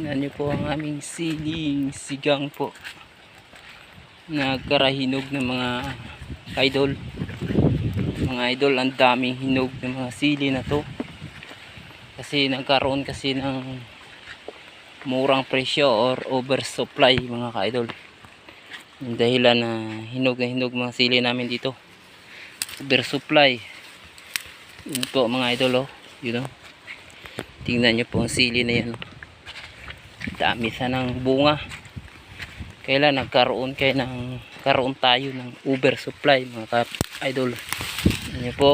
Tingnan niyo po ang aming siling sigang po. Nagkarahinog ng mga idol. Mga idol, ang daming hinog ng mga sili na to. Kasi nagkaroon kasi ng murang presyo or oversupply mga ka-idol. Yung dahilan na hinog na hinog mga sili namin dito. Oversupply. Yun po mga idol oh. Yun oh. Tingnan nyo po ang sili na yan. oh. Dami sanang bunga. Kailan nagkaroon kayo ng karoon tayo ng oversupply mga ka-idol. Tingnan nyo po.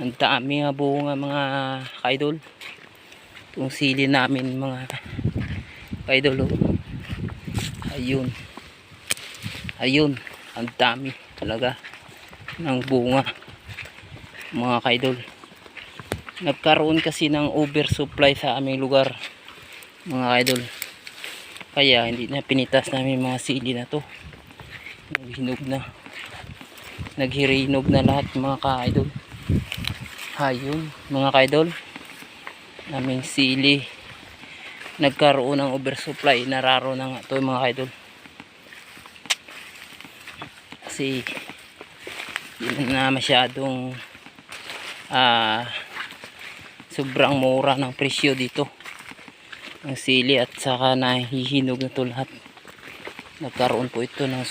Ang dami nga bunga mga ka-idol. Itong sili namin mga ka-idol. oh. Ayun. Ayun. Ang dami talaga ng bunga mga ka-idol nagkaroon kasi ng oversupply sa aming lugar mga idol. Kaya hindi na pinitas namin mga sili na to. Naghinog na. Naghirinog na lahat mga ka-idol. Ayun mga ka-idol. Aming sili. Nagkaroon ng oversupply. Nararo na nga to mga ka-idol. Kasi hindi na masyadong ah sobrang mura ng presyo dito ng sili at saka nahihinog na to lahat. Nagkaroon po ito ng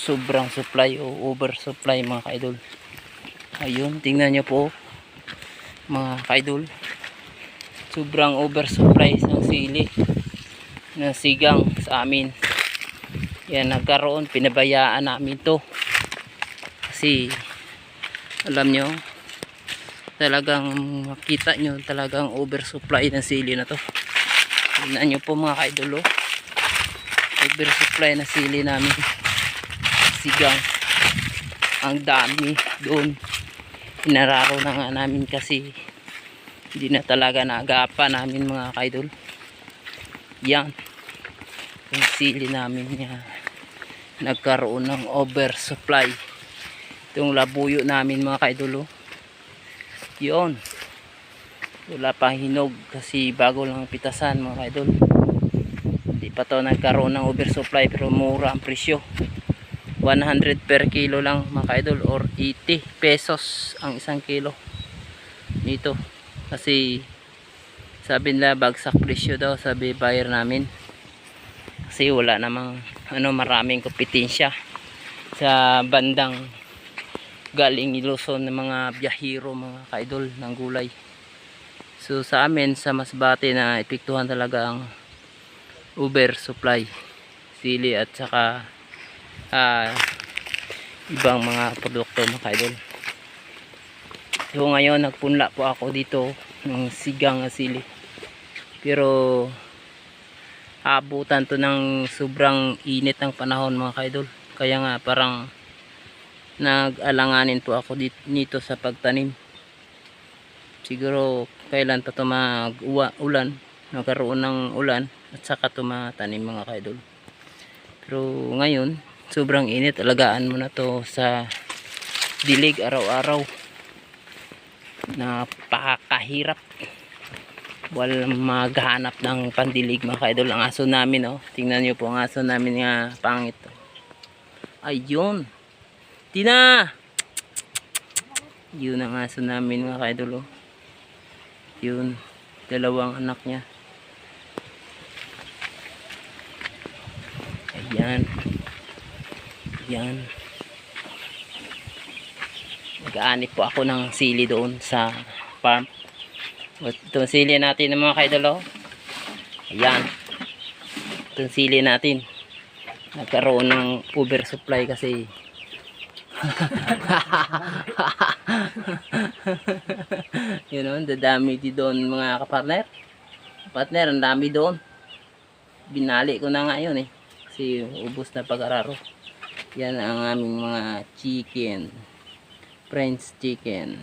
sobrang supply o oversupply mga kaidol. Ayun tingnan nyo po mga kaidol. Sobrang oversupply ng sili ng sigang sa amin. Yan nagkaroon pinabayaan namin to kasi alam nyo talagang makita nyo talagang oversupply ng sili na to tingnan nyo po mga kaidolo. Oversupply na sili namin. Sigang. Ang dami doon. Inararo na nga namin kasi hindi na talaga naagapa namin mga kaidol. Yan. Yung sili namin niya. Nagkaroon ng oversupply. Itong labuyo namin mga kaidolo. Yun wala pang hinog kasi bago lang pitasan mga idol hindi pa to nagkaroon ng oversupply pero mura ang presyo. 100 per kilo lang mga idol or 80 pesos ang isang kilo nito. Kasi sabi nila bagsak presyo daw sabi buyer namin. Kasi wala namang ano maraming kompetensya sa bandang galing Luzon ng mga biyahero mga kaidol ng gulay so sa amin sa Masbate na epektuhan talaga ang uber supply sili at saka ah, ibang mga produkto mga kaidol so ngayon nagpunla po ako dito ng sigang sili. Pero abutan to ng sobrang init ng panahon mga kaidol. Kaya nga parang nag-alanganin po ako dito, nito sa pagtanim siguro kailan pa ito mag-ulan nagkaroon ng ulan at saka ito matanim mga kaidol pero ngayon sobrang init alagaan mo na to sa dilig araw-araw napakahirap walang maghanap ng pandilig mga kaidol ang aso namin oh tingnan nyo po ang aso namin nga pangit oh. ayun Tina! Yun ang aso namin mga kaidol. oh. Yun. Dalawang anak niya. Ayan. Ayan. Nag-aanip po ako ng sili doon sa farm. Itong sili natin ng mga kaidol. oh. Ayan. Itong sili natin. Nagkaroon ng oversupply kasi yun know, dadami di doon mga kapartner. Partner ang dami doon. Binali ko na nga yun eh. Kasi ubos na pag-araro. Yan ang aming mga chicken. French chicken